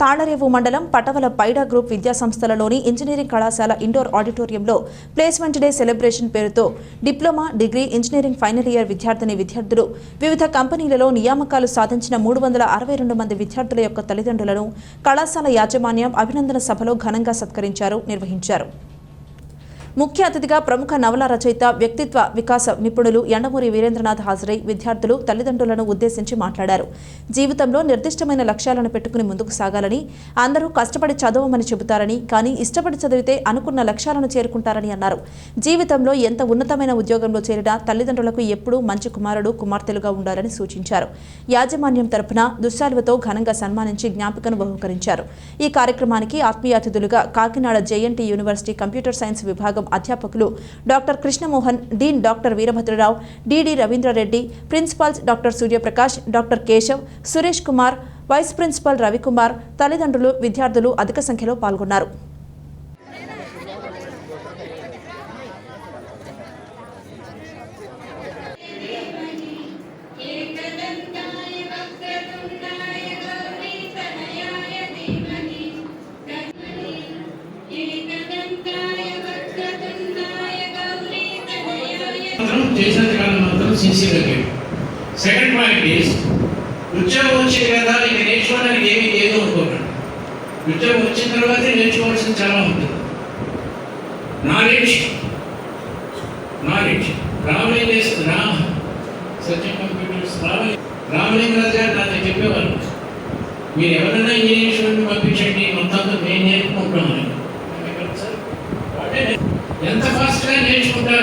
తాళరేవు మండలం పటవల పైడా గ్రూప్ విద్యా సంస్థలలోని ఇంజనీరింగ్ కళాశాల ఇండోర్ ఆడిటోరియంలో ప్లేస్మెంట్ డే సెలబ్రేషన్ పేరుతో diploma degree engineering final year విద్యార్థిని విద్యార్థులు వివిధ కంపెనీలలో నియామకాలు సాధించిన మూడు వందల అరవై రెండు మంది విద్యార్థుల యొక్క తల్లిదండ్రులను కళాశాల యాజమాన్యం అభినందన సభలో ఘనంగా సత్కరించారు నిర్వహించారు. ముఖ్య అతిథిగా ప్రముఖ నవల రచయిత వ్యక్తిత్వ వికాస నిపుణులు ఎండమూరి వీరేంద్రనాథ్ హాజరై విద్యార్థులు తల్లిదండ్రులను ఉద్దేశించి మాట్లాడారు. జీవితంలో నిర్దిష్టమైన లక్ష్యాలను పెట్టుకుని ముందుకు సాగాలని అందరూ కష్టపడి చదవమని చెబుతారని కానీ ఇష్టపడి చదివితే అనుకున్న లక్ష్యాలను చేరుకుంటారని అన్నారు. జీవితంలో ఎంత ఉన్నతమైన ఉద్యోగంలో చేరినా తల్లిదండ్రులకు ఎప్పుడూ మంచి కుమారుడు కుమార్తెలుగా ఉండాలని సూచించారు. యాజమాన్యం తరపున దుశ్శాలువతో ఘనంగా సన్మానించి జ్ఞాపికను బహుకరించారు. ఈ కార్యక్రమానికి ఆత్మీయ అతిథులుగా Kakinada JNT university computer science విభాగం అధ్యాపకులు doctor Krishnamohan dean doctor Veerabhadrarao DD Ravindrareddy principals doctor Suryaprakash doctor Keshav Suresh Kumar vice principal Ravikumar తల్లిదండ్రులు విద్యార్థులు అధిక సంఖ్యలో పాల్గొన్నారు. చేసినంతకాలం మాత్రం సిన్సియర్గా లేవు సెకండ్ పాయింట్ ఈస్ ఉద్యోగం వచ్చింది కదా నీకు నేర్చుకోవడానికి ఏమీ లేదు అనుకున్నాడు ఉద్యోగం వచ్చిన తర్వాత నేర్చుకోవాల్సింది చాలా ఉంటుంది knowledge knowledge Ramalingesh Rama Satyam computers Rama Ramalingaraju గారు నా చెప్పేవారు మీరు ఎవరైనా ఇంజనీరింగ్ స్టూడెంట్ పంపించండి మొత్తం నేను నేర్పుకుంటాం అని. ఎంత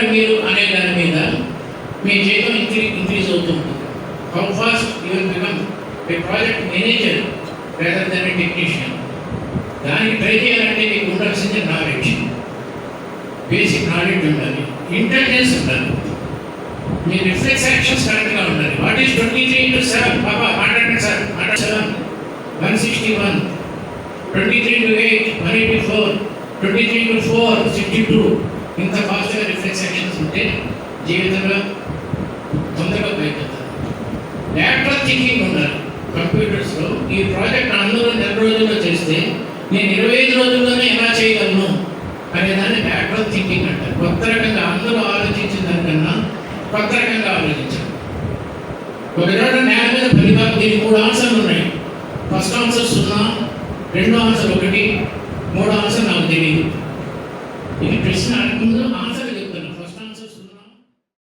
ఫాస్ట్గా మీరు అనే దాని మీద మీ జీతం ఇంక్రీ ఇంక్రీజ్ అవుతుంది how fast your become a project manager rather than technician దానికి ట్రై చేయాలంటే మీకు ఉండాల్సింది నాలెడ్జ్ బేసిక్ నాలెడ్జ్ ఉండాలి. ఇంటెలిజెన్స్ ఉండాలి. మీ రిఫ్లెక్స్ యాక్షన్స్ కరెక్ట్గా ఉండాలి. What is twenty three into seven బాబా మాట్లాడండి సార్ మాట్లాడు seven one sixty one twenty three two eight one eighty four twenty three two four sixty two ఇంత ఫాస్ట్ రిఫ్లెక్స్ జీవితంలో తొందరగా పైపోతుంది ల్యాప్టాప్ థింకింగ్ ఉండాలి. కంప్యూటర్స్లో ఈ ప్రాజెక్ట్ అందరూ నెల రోజుల్లో చేస్తే నేను ఇరవై ఐదు రోజుల్లోనే ఎలా చేయగలను అనే దాన్ని థింకింగ్ అంటారు. కొత్త రకంగా అందరూ ఆలోచించిన దానికన్నా కొత్త రకంగా ఆలోచించారు ఒక రోజు నేల మీద ఫలితాలు దీనికి మూడు ఆన్సర్లు ఉన్నాయి. ఫస్ట్ ఆన్సర్ సున్నా రెండో ఆన్సర్ ఒకటి మూడో ఆన్సర్ నాకు తెలియదు